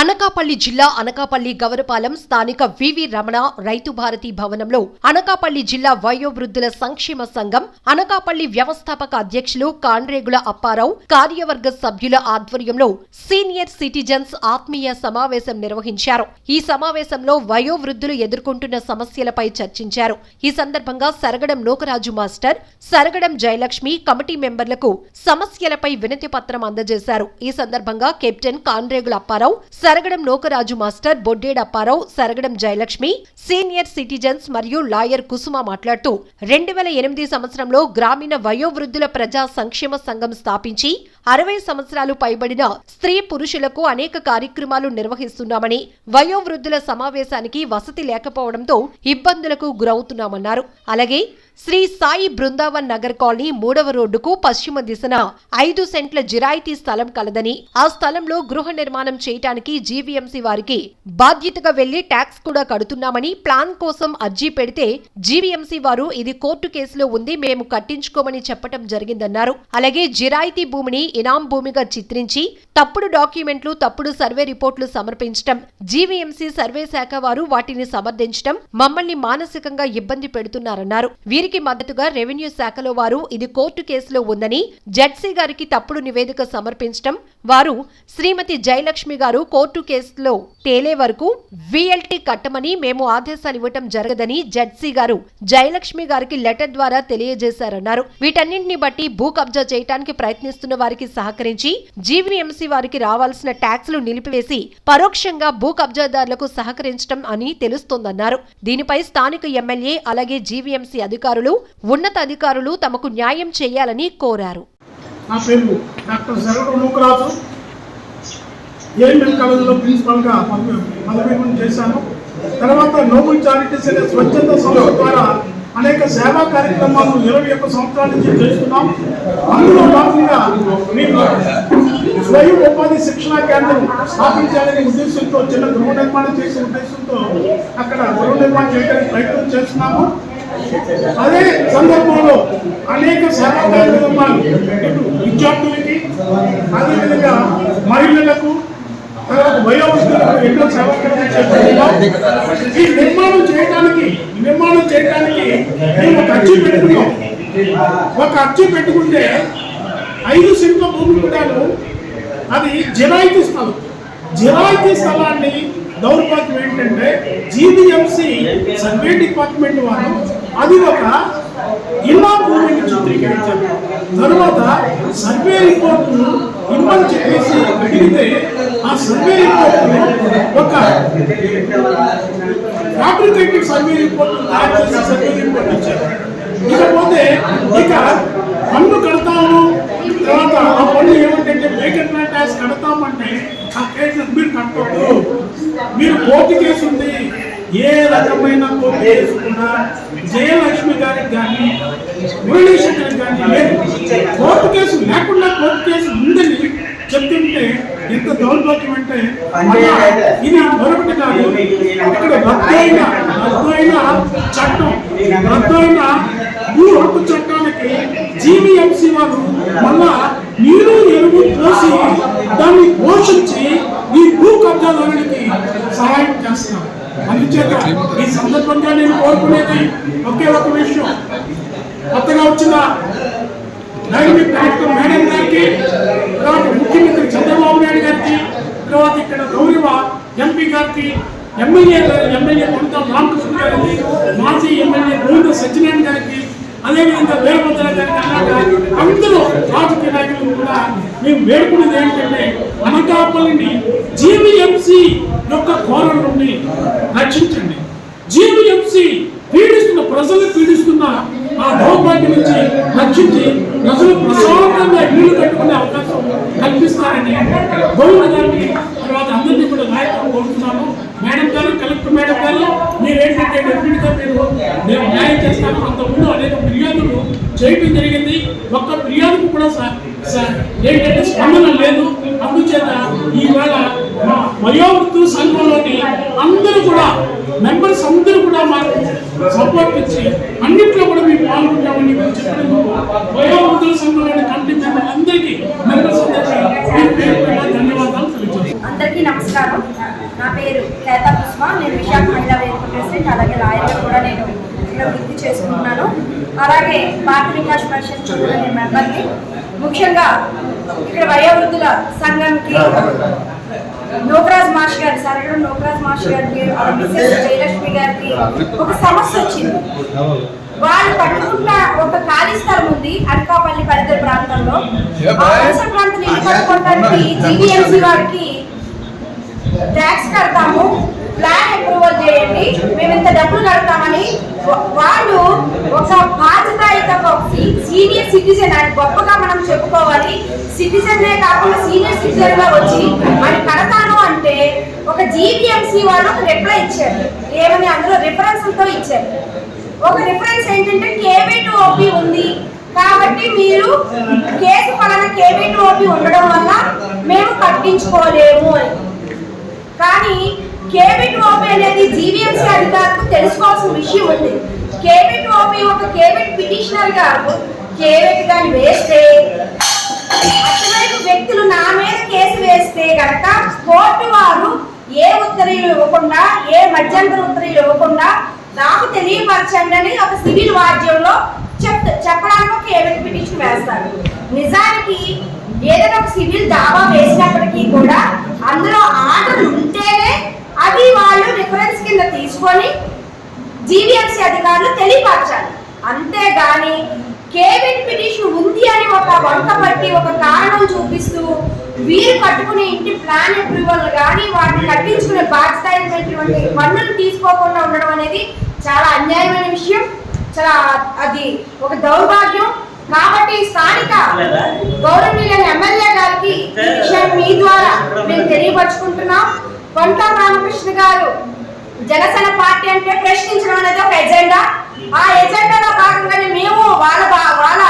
అనకాపల్లి జిల్లా అనకాపల్లి గవరపాలెం స్థానిక వివి రమణ రైతు భారతి భవనంలో అనకాపల్లి జిల్లా వయోవృద్ధుల సంక్షేమ సంఘం అనకాపల్లి వ్యవస్థాపక అధ్యక్షులు కాండ్రేగుల అప్పారావు కార్యవర్గ సభ్యుల ఆధ్వర్యంలో సీనియర్ సిటిజన్స్ ఆత్మీయ సమావేశం నిర్వహించారు. ఈ సమావేశంలో వయోవృద్ధులు ఎదుర్కొంటున్న సమస్యలపై చర్చించారు. ఈ సందర్భంగా సరగడం లోకరాజు మాస్టర్ సరగడం జయలక్ష్మి కమిటీ మెంబర్లకు సమస్యలపై వినతి పత్రం అందజేశారు. ఈ సందర్భంగా captain Kandregula Apparao Saragadam Nokaraju master Boddeda Apparao Saragadam Jayalakshmi senior citizens మరియు లాయర్ కుసుమ మాట్లాడుతూ రెండు వేల ఎనిమిది సంవత్సరంలో గ్రామీణ వయోవృద్ధుల ప్రజా సంక్షేమ సంఘం స్థాపించి అరవై సంవత్సరాలు పైబడిన స్త్రీ పురుషులకు అనేక కార్యక్రమాలు నిర్వహిస్తున్నామని వయోవృద్ధుల సమావేశానికి వసతి లేకపోవడంతో ఇబ్బందులకు గురవుతున్నామన్నారు. అలాగే శ్రీ సాయి బృందావన్ నగర్ కాలనీ మూడవ రోడ్డుకు పశ్చిమ దిశన ఐదు సెంట్ల జిరాయితీ స్థలం కలదని ఆ స్థలంలో గృహ నిర్మాణం చేయటానికి జీవీఎంసీ వారికి బాధ్యతగా వెళ్ళి ట్యాక్స్ కూడా కడుతున్నామని ప్లాన్ కోసం అర్జీ పెడితే జీవీఎంసీ వారు ఇది కోర్టు కేసులో ఉంది మేము కట్టించుకోమని చెప్పటం జరిగిందన్నారు. అలాగే జిరాయితీ భూమిని ఇనాం భూమిగా చిత్రించి తప్పుడు డాక్యుమెంట్లు తప్పుడు సర్వే రిపోర్టులు సమర్పించటం జీవీఎంసీ సర్వే శాఖ వారు వాటిని సమర్థించటం మమ్మల్ని మానసికంగా ఇబ్బంది పెడుతున్నారన్నారు. దీనికి మద్దతుగా రెవెన్యూ శాఖలో వారు ఇది కోర్టు కేసులో ఉందని జడ్సీ గారికి తప్పుడు నివేదిక సమర్పించటం వారు శ్రీమతి జయలక్ష్మి గారు కోర్టు కేసులో తేలే వరకు విఎల్టీ కట్టమని మేము ఆదేశాలు ఇవ్వటం జరగదని జడ్సీ గారు జయలక్ష్మి గారికి లెటర్ ద్వారా తెలియజేశారన్నారు. వీటన్నింటిని బట్టి భూ కబ్జా చేయడానికి ప్రయత్నిస్తున్న వారికి సహకరించి జీవీఎంసీ వారికి రావాల్సిన ట్యాక్సులు నిలిపివేసి పరోక్షంగా భూ కబ్జాదారులకు సహకరించడం అని తెలుస్తోందన్నారు. దీనిపై స్థానిక ఎమ్మెల్యే అలాగే జీవీఎంసీ అధికారులు ఉన్నత అధికారులు తమకు న్యాయం చేయాలని కోరారు. నా పేరు డాక్టర్ శరణ నూకరాజు ఏఎంఎల్ కాలేజీలో ప్రిన్సిపల్గా పదవి చేశాను. తర్వాత నోబుల్ చారిటీస్ అనే స్వచ్ఛంద సంస్థ ద్వారా అనేక సేవా కార్యక్రమాలు ఇరవై ఒక్క సంవత్సరాల నుంచి చేస్తున్నాం. అందులో భాగంగా మీకు స్వయం ఉపాధి శిక్షణ కేంద్రం స్థాపించాలనే ఉద్దేశంతో చిన్న గృహ నిర్మాణం చేసే ఉద్దేశంతో అక్కడ గృహ నిర్మాణం చేయడానికి ప్రయత్నం చేస్తున్నాము అదే సందర్భంలో అనేక సేవా కార్యక్రమాలు విద్యార్థులకి అదేవిధంగా మహిళలకు తర్వాత వయోవృద్ధులకు ఎన్నో సేవా ఈ నిర్మాణం చేయడానికి నిర్మాణం చేయడానికి మేము ఒక పెట్టుకున్నాం. ఒక ఖర్చు పెట్టుకుంటే ఐదు సెంట్ల భూమి కూడాను అది జిరాయితీ స్థలం. జిరాయితీ స్థలాన్ని దౌర్భాగ్యం ఏంటంటే జీబీఎంసీ సర్వే డిపార్ట్మెంట్ వారు అది ఒక ఇల్లా భూమిని చిత్రీకరించారు. తర్వాత సర్వే రిపోర్ట్ ఇమ్మని చెప్పేసి అడిగితే ఆ సర్వే రిపోర్ట్ ఒక ఫ్యాబ్రికేటెడ్ సర్వే రిపోర్ట్ తయారు చేసి సర్వే రిపోర్ట్ ఇచ్చారు. ఇకపోతే ఇక పన్ను కడతాము తర్వాత ఆ పన్ను ఏమంటే వేకెంట్ ల్యాండ్ ట్యాక్స్ కడతామంటే ఆ కేసు మీరు కట్టకూడదు మీరు కోర్టు కేసు ఉంది. ఏ రకమైన కోర్టు వేసుకున్నా జయలక్ష్మి గారికి కానీ మురళీశంకర్ కానీ లేదు. కోర్టు కేసు లేకుండా కోర్టు కేసు ఉందని చెప్తుంటే ఎంత దౌర్భాగ్యం అంటే ఇది మరొకటి కాదు. ఇక్కడ రద్దయిన రద్దయిన చట్టం రద్దయిన భూ హక్కు చట్టానికి జీవీఎంసీ వారు మళ్ళా నీరు ఎరువు పోసి దాన్ని పోషించి ఈ భూ కబ్జాదారునికి సహాయం చేస్తున్నారు. అందుచేత ఈ సందర్భంగా నేను కోరుకునేది ఒకే ఒక విషయం. కొత్తగా వచ్చిన డైనమిక్ కలెక్టర్ మేడం గారికి తర్వాత ముఖ్యమంత్రి చంద్రబాబు నాయుడు గారికి తర్వాత ఇక్కడ గౌరవ ఎంపీ గారికి ఎమ్మెల్యే గారు ఎమ్మెల్యే కొనత రామకృష్ణ గారికి మాజీ ఎమ్మెల్యే గోవింద సత్యనారాయణ గారికి అదేవిధంగా వీరభద్ర గారికి అందరూ రాజకీయ నాయకులు కూడా మేము వేడుకునేది ఏంటంటే అనకాపల్లిని జీవీఎంసీ యొక్క కోరం నుండి రక్షించండి. జీవీఎంసీ పీడిస్తున్న ప్రజలు పీడిస్తున్న ఆ దౌర్భాగ్యం నుంచి రక్షించి ప్రజలు ప్రశాంతంగా ఇల్లు కట్టుకునే అవకాశం కల్పిస్తారని గోవింద గారిని తర్వాత అందరినీ కూడా నాయకులు కోరుతున్నాను మేడం గారు కలెక్టర్ మేడం గారు మీరు ఏంటంటే డెఫినెట్గా మీరు నేను న్యాయం చేస్తాను అంతకుముందు అనేక చేయటం జరిగింది. ఒక్క ఫిర్యాదుకు కూడా ఏంటంటే స్పందన లేదు. అందుచేత ఈవేళ వయోవృద్ధుల సంఘంలోని అందరూ కూడా మెంబర్స్ అందరూ కూడా మాకు సపోర్ట్ ఇచ్చి అన్నింటిలో కూడా మేము పాల్గొంటామని మేము చెప్పినందుకు వయోవృద్ధుల సంఘంలోని కమిటీ మెంబర్లందరికీ మెంబర్స్ అందరికీ ధన్యవాదాలు తెలియజేస్తాను అందరికీ నమస్కారం. నా పేరు కేతా పుష్ప. నేను విశాఖ మహిళా వేదిక ప్రెసిడెంట్ అలాగే లాయర్గా కూడా నేను ఇక్కడ వృత్తి చేసుకుంటున్నాను. అలాగే భారత వికాస్ పరిషత్ నేను మెంబర్ని. ముఖ్యంగా ఇక్కడ వయోవృద్ధుల సంఘంకి నోకరాజ్ మాష్ గారి సరగడ నోకరాజ్ మాష్ గారికి మిస్సెస్ జయలక్ష్మి గారికి ఒక సమస్య వచ్చింది. వాళ్ళు పట్టుకున్న ఒక ఖాళీ స్థలం ఉంది అనకాపల్లి పరిసర ప్రాంతంలో. ప్రాంతం జీవీఎంసీ వారికి ట్యాక్స్ కడతాము ప్లాన్ అప్రూవల్ చేయండి మేము ఇంత డబ్బులు కడతామని వాళ్ళు ఒక బాధ్యతాయుత సీనియర్ సిటిజన్ అని గొప్పగా మనం చెప్పుకోవాలి. సిటిజన్ కాకుండా సీనియర్ సిటిజన్గా వచ్చి అని కడతాను అంటే ఒక జీబీఎంసీ వాళ్ళు ఒక రిప్లై ఇచ్చారు. ఏమని అందులో రిఫరెన్స్తో ఇచ్చారు. ఒక రిఫరెన్స్ ఏంటంటే కేబీ టు ఓపీ ఉంది. కాబట్టి మీరు కేసు పలానా కేబీ టు ఓపీ ఉండడం వల్ల మేము కట్టించుకోలేము అని. కానీ కేబిట్ ఓపీ అనేది జీవీఎంసీ అధికారులకు తెలుసుకోవాల్సిన విషయం ఉంది కేబిట్ ఓపీ ఒక కేబిట్ పిటిషనర్ గారు కేబిట్ కానీ వేస్తే అటువైపు వ్యక్తులు నా మీద కేసు వేస్తే కనుక కోర్టు వారు ఏ ఉత్తర్వులు ఇవ్వకుండా ఏ మధ్యంతర ఉత్తర్వులు ఇవ్వకుండా నాకు తెలియపరచండి అని ఒక సివిల్ వాద్యంలో చెప్ చెప్పడానికి ఒక కేబిట్ పిటిషన్ వేస్తారు. నిజానికి ఏదైనా ఒక సివిల్ దావా వేసినప్పటికీ కూడా అందులో ఆర్డర్ ఉంటేనే అది వాళ్ళు రిఫరెన్స్ కింద తీసుకొని జీవీఎంసీ అధికారులు తెలియపరచాలి. అంతేగాని కేబిన్ పిటిషన్ ఉంది అని ఒక వంక పట్టి ఒక కారణం చూపిస్తూ వీరు కట్టుకునే ఇంటి ప్లాన్ అప్రూవల్ కానీ వాటిని కట్టించుకునే బాధ్యత అయినటువంటి పన్నులు తీసుకోకుండా ఉండడం అనేది చాలా అన్యాయమైన విషయం. చాలా అది ఒక దౌర్భాగ్యం. కాబట్టి స్థానిక గౌరవనీయులైన ఎమ్మెల్యే గారికి ఈ విషయం మీ ద్వారా మేము తెలియపరుచుకుంటున్నాం. కొంట రామకృష్ణ గారు జనసేన పార్టీ అంటే ప్రశ్నించడం అనేది ఒక ఎజెండా. ఆ ఎజెండాలో భాగంగానే మేము వాళ్ళ బా- వాళ్ళ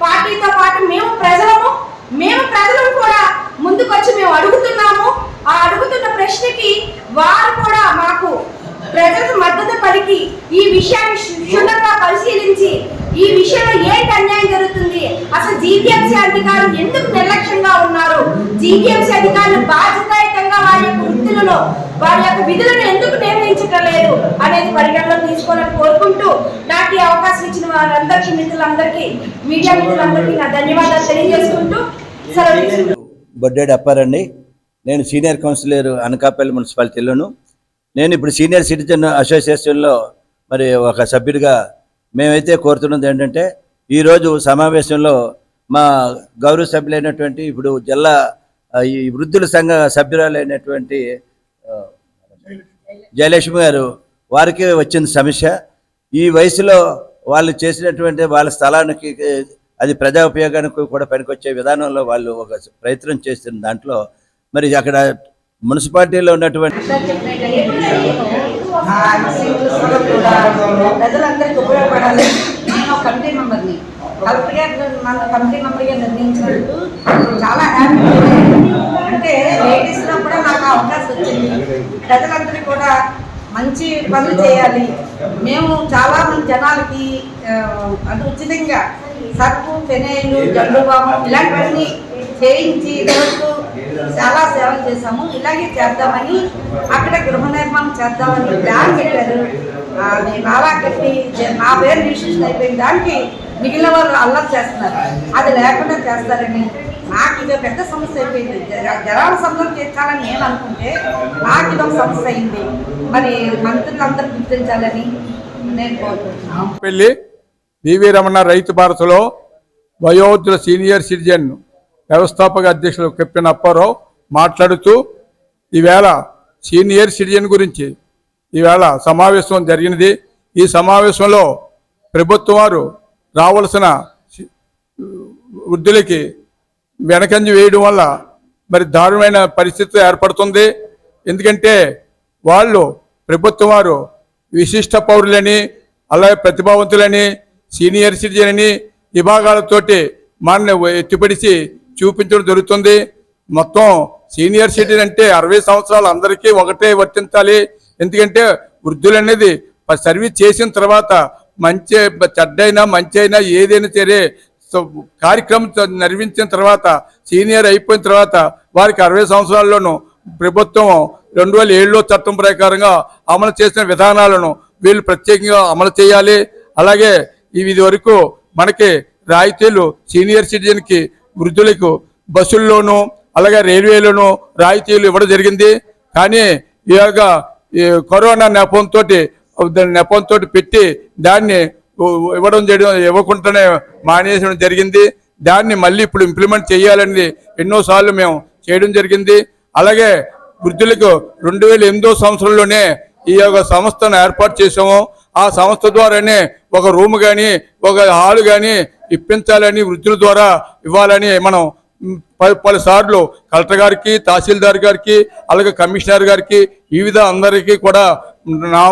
పార్టీతో పాటు మేము ప్రజలము మేము ప్రజలను కూడా ముందుకొచ్చి మేము అడుగుతున్నాము. ఆ అడుగుతున్న ప్రశ్నకి వారు కూడా మాకు ప్రజలకు మద్దతు పలికి ఈ విషయాన్ని క్షుణ్ణంగా పరిశీలించి ఈ విషయంలో ఏంటి అన్యాయం జరుగుతుంది? అసలు జీపీఎంసీ అధికారులు ఎందుకు నిర్లక్ష్యంగా ఉన్నారు? జీపీఎంసీ అధికారులు బాధ్యతాయుతంగా వారి యొక్క వృత్తులలో వారి యొక్క విధులను ఎందుకు నిర్వహించటం అనేది పరిగణలో తీసుకోవాలని కోరుకుంటూ నాకు ఈ అవకాశం ఇచ్చిన వారందరికీ మిత్రులందరికీ మీడియా మిత్రులందరికీ నా ధన్యవాదాలు తెలియజేసుకుంటూ బొడ్డేడు అప్పారండి. నేను సీనియర్ కౌన్సిలర్ అనకాపల్లి మున్సిపాలిటీలోను. నేను ఇప్పుడు సీనియర్ సిటిజన్ అసోసియేషన్లో మరి ఒక సభ్యుడిగా మేమైతే కోరుతున్నది ఏంటంటే ఈరోజు సమావేశంలో మా గౌరవ సభ్యులైనటువంటి ఇప్పుడు జిల్లా ఈ వృద్ధుల సంఘ సభ్యురాలైనటువంటి జయలక్ష్మి గారు వారికి వచ్చిన సమస్య. ఈ వయసులో వాళ్ళు చేసినటువంటి వాళ్ళ స్థలానికి అది ప్రజా ఉపయోగానికి కూడా పనికొచ్చే విధానంలో వాళ్ళు ఒక ప్రయత్నం చేస్తున్న దాంట్లో మరి అక్కడ మున్సిపాలిటీలో ఉన్నటువంటి ప్రజలందరికీ ఉపయోగపడాలి. నేను కమిటీ మెంబర్ని. కలెక్టర్ గారు కమిటీ మెంబర్గా నిర్ణయించినట్టు చాలా హ్యాపీ. అంటే లేడీస్లో కూడా నాకు అవకాశం వచ్చింది. ప్రజలందరికీ కూడా మంచి పనులు చేయాలి. మేము చాలా మంది జనాలకి అంటే అది ఉచితంగా సర్పు ఫెనైల్ జండు బాము ఇలాంటివన్నీ చేయించి చాలా సేవలు చేశాము. ఇలాగే చేద్దామని అక్కడ గృహ నిర్మాణం చేద్దామని ప్లాన్ పెట్టారు. అది బాగా కట్టి నా పేరు రిజిస్ట్రేషన్ అయిపోయిన దానికి మిగిలిన వాళ్ళు అల్లరి చేస్తున్నారు. అది లేకుండా చేస్తారని నాకు ఇది పెద్ద సమస్య అయిపోయింది. జర- జనాల సమస్య తీర్చాలని నేను అనుకుంటే నాకు ఇది సమస్య అయింది. మరి మంత్రులందరూ గుర్తించాలని నేను కోరుకుంటున్నాను. పెళ్ళి వివి రమణ రైతు భారత్లో వయోవృద్ధుల సీనియర్ సిటిజన్ వ్యవస్థాపక అధ్యక్షులు కెప్టెన్ అప్పారావు మాట్లాడుతూ ఈవేళ సీనియర్ సిటిజన్ గురించి ఈవేళ సమావేశం జరిగినది. ఈ సమావేశంలో ప్రభుత్వం వారు రావలసిన వృద్ధులకి వెనకంజ వేయడం వల్ల మరి దారుణమైన పరిస్థితి ఏర్పడుతుంది. ఎందుకంటే వాళ్ళు ప్రభుత్వం వారు విశిష్ట పౌరులని అలాగే ప్రతిభావంతులని సీనియర్ సిటిజన్ అని విభాగాలతోటి మనల్ని ఎత్తిపడిచి చూపించడం జరుగుతుంది. మొత్తం సీనియర్ సిటిజన్ అంటే అరవై సంవత్సరాలు అందరికీ ఒకటే వర్తించాలి. ఎందుకంటే వృద్ధులు అనేది సర్వీస్ చేసిన తర్వాత మంచి చెడ్డైనా మంచి అయినా ఏదైనా సరే కార్యక్రమం చ- నిర్వహించిన తర్వాత సీనియర్ అయిపోయిన తర్వాత వారికి అరవై సంవత్సరాల్లోనూ ప్రభుత్వం రెండు వేల ఏడులో చట్టం ప్రకారంగా అమలు చేసిన విధానాలను వీళ్ళు ప్రత్యేకంగా అమలు చేయాలి. అలాగే ఇది వరకు మనకి రాయితీలు సీనియర్ సిటిజన్కి వృద్ధులకు బస్సుల్లోనూ అలాగే రైల్వేలోనూ రాయితీలు ఇవ్వడం జరిగింది. కానీ ఈ యొక్క కరోనా నెపంతో నెపంతో పెట్టి దాన్ని ఇవ్వడం చేయడం ఇవ్వకుండానే మానేయడం జరిగింది. దాన్ని మళ్ళీ ఇప్పుడు ఇంప్లిమెంట్ చేయాలని ఎన్నోసార్లు మేము చేయడం జరిగింది. అలాగే వృద్ధులకు రెండు వేల ఎనిమిదో సంవత్సరంలోనే ఈ యొక్క సంస్థను ఏర్పాటు చేసాము ఆ సంస్థ ద్వారానే ఒక రూమ్ కానీ ఒక హాల్ కానీ ఇప్పించాలని వృద్ధుల ద్వారా ఇవ్వాలని మనం పలుసార్లు కలెక్టర్ గారికి తహసీల్దార్ గారికి అలాగే కమిషనర్ గారికి వివిధ అందరికీ కూడా నా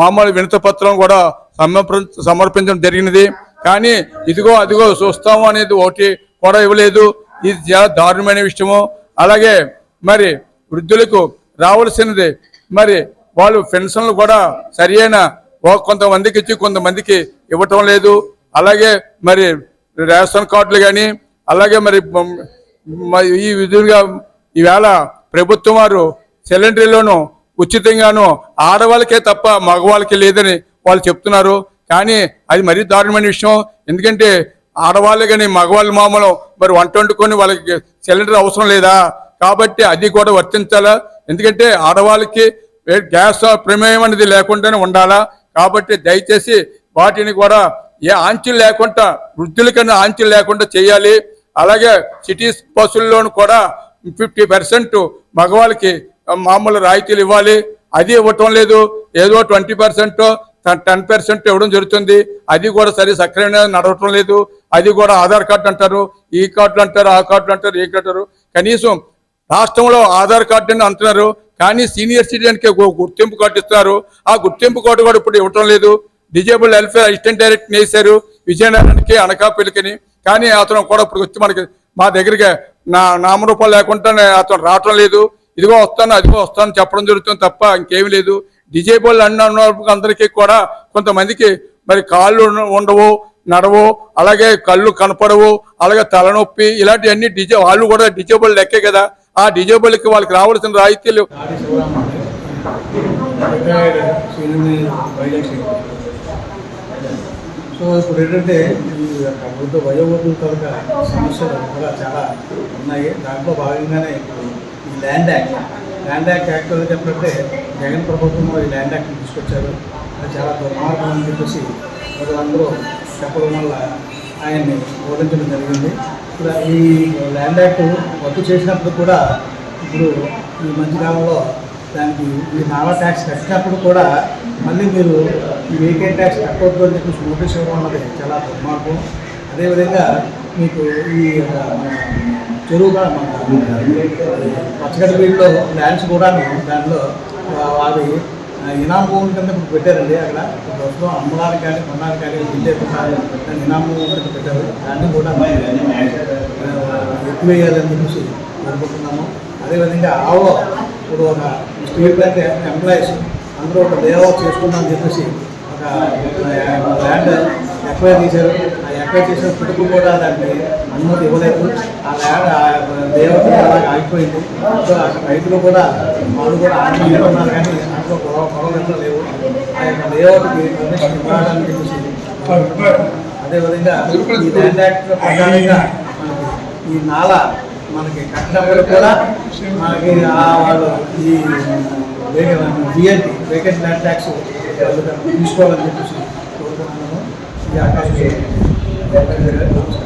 మామూలు వినతపత్రం కూడా సమర్పించడం జరిగినది. కానీ ఇదిగో అదిగో చూస్తాము అనేది ఒకటి కూడా ఇవ్వలేదు. ఇది చాలా దారుణమైన విషయము. అలాగే మరి వృద్ధులకు రావాల్సినది మరి వాళ్ళు పెన్షన్లు కూడా సరియైన కొంతమందికి ఇచ్చి కొంతమందికి ఇవ్వటం లేదు. అలాగే మరి రేషన్ కార్డులు కానీ అలాగే మరి ఈ విధంగా ఈవేళ ప్రభుత్వం వారు సిలిండర్లోనూ ఉచితంగాను ఆడవాళ్ళకే తప్ప మగవాళ్ళకి లేదని వాళ్ళు చెప్తున్నారు. కానీ అది మరీ దారుణమైన విషయం. ఎందుకంటే ఆడవాళ్ళు కానీ మగవాళ్ళు మామూలు మరి వంట వండుకొని వాళ్ళకి సిలిండర్ అవసరం లేదా? కాబట్టి అది కూడా వర్తించాలా? ఎందుకంటే ఆడవాళ్ళకి గ్యాస్ ప్రమేయం అనేది లేకుండానే ఉండాలా? కాబట్టి దయచేసి వాటిని కూడా ఏ ఆంక్షలు లేకుండా వృద్ధులకన్నా ఆంక్షలు లేకుండా చేయాలి. అలాగే సిటీస్ బస్సుల్లోనూ కూడా ఫిఫ్టీ పర్సెంట్ మగవాళ్ళకి మామూలు రాయితీలు ఇవ్వాలి. అది ఇవ్వటం లేదు. ఏదో ట్వంటీ పర్సెంట్ టెన్ పర్సెంట్ ఇవ్వడం జరుగుతుంది. అది కూడా సరి సక్రమంగా నడవటం లేదు. అది కూడా ఆధార్ కార్డు అంటారు. ఈ కార్డులు అంటారు ఆ కార్డులు అంటారు ఏ కార్డు అంటారు. కనీసం రాష్ట్రంలో ఆధార్ కార్డు అని అంటున్నారు. కానీ సీనియర్ సిటిజన్కి గుర్తింపు కార్డు ఇస్తున్నారు. ఆ గుర్తింపు కార్డు కూడా ఇప్పుడు ఇవ్వటం లేదు. డిజేబుల్ వెల్ఫేర్ అసిస్టెంట్ డైరెక్ట్ వేశారు విజయనగరానికి అనకాపల్లికని కానీ అతను కూడా ఇప్పుడు వచ్చి మనకి మా దగ్గరికి నా నామరూపాలు లేకుండా అతను రావటం లేదు. ఇదిగో వస్తాను అదిగో వస్తాను చెప్పడం జరుగుతుంది తప్ప ఇంకేమీ లేదు. డిజేబుల్ అన్న అందరికీ కూడా కొంతమందికి మరి కాళ్ళు ఉండవు నడవు అలాగే కళ్ళు కనపడవు అలాగే తలనొప్పి ఇలాంటివన్నీ డిజే వాళ్ళు కూడా డిజేబుల్ లెక్కే కదా. ఆ డిజేబుల్కి వాళ్ళకి రావాల్సిన రాయితీలు సో ఇప్పుడు ఏంటంటే ప్రభుత్వ వయోవర్గం కనుక సమస్యలు కూడా చాలా ఉన్నాయి. దాంట్లో భాగంగానే ఇప్పుడు ఈ land act land act act చెప్పినట్టే జగన్ ప్రభుత్వం ఈ ల్యాండ్ యాక్ట్ తీసుకొచ్చారు. అది చాలా దుర్మార్గం అని చెప్పేసి ప్రజలందరూ చెప్పడం వల్ల ఆయన్ని ఓడించడం జరిగింది. ఇప్పుడు ఈ ల్యాండ్ యాక్ట్ రద్దు చేసినప్పుడు కూడా ఇప్పుడు ఈ మధ్యకాలంలో దానికి ఈ నాలా ట్యాక్స్ కట్టినప్పుడు కూడా మళ్ళీ మీరు ఈ వెహికల్ ట్యాక్స్ కట్టవద్దు అని చెప్పేసి నోటీస్ ఇవ్వడం అన్నది చాలా దుర్మార్గం. అదేవిధంగా మీకు ఈ యొక్క చెరువుగా మన పచ్చగడ్డ ల్యాండ్స్ కూడాను దాంట్లో వారి అవి ఇనాం భూమి కింద ఇప్పుడు పెట్టారండి. అక్కడ ప్రస్తుతం అమ్మడానికి కానీ కొనడానికి కానీ విజయకుండా దాన్ని ఇనాం భూమి కింద పెట్టారు. దాన్ని కూడా ఎక్కువ వేయాలని చెప్పేసి కోరుకుంటున్నాము. అదేవిధంగా ఆవో ఇప్పుడు ఒక స్టేట్ బ్యాంక్ ఎంప్లాయీస్ అందరూ ఒక లేఅవుట్ చేసుకుందామని చెప్పేసి ఒక ల్యాండ్ ఎక్వైర్ చేశారు. ఆ ఎక్వైర్ చేసినప్పటికీ కూడా దాన్ని అనుమతి ఇవ్వలేదు. ఆ ల్యాండ్ దేవత అలాగే ఆగిపోయింది. సో అక్కడ రైతులు కూడా వాళ్ళు కూడా ఆగిపోయి ఉన్నారు కానీ అందులో గొడవ గొడవలు లేవు. ఆ యొక్క దేవతకి ఇవ్వడానికి అదేవిధంగా ఈ ల్యాండ్ యాక్ట్ ప్రకారంగా ఈ నాల మనకి కట్టినప్పుడు కూడా మనకి ఆ వాళ్ళు ఈ జిఎన్టీ వేకెంట్ ల్యాండ్ ట్యాక్స్ తీసుకోవాలని చెప్పేసి కోరుకుంటున్నాను ఈ అవకాశం నమస్కారం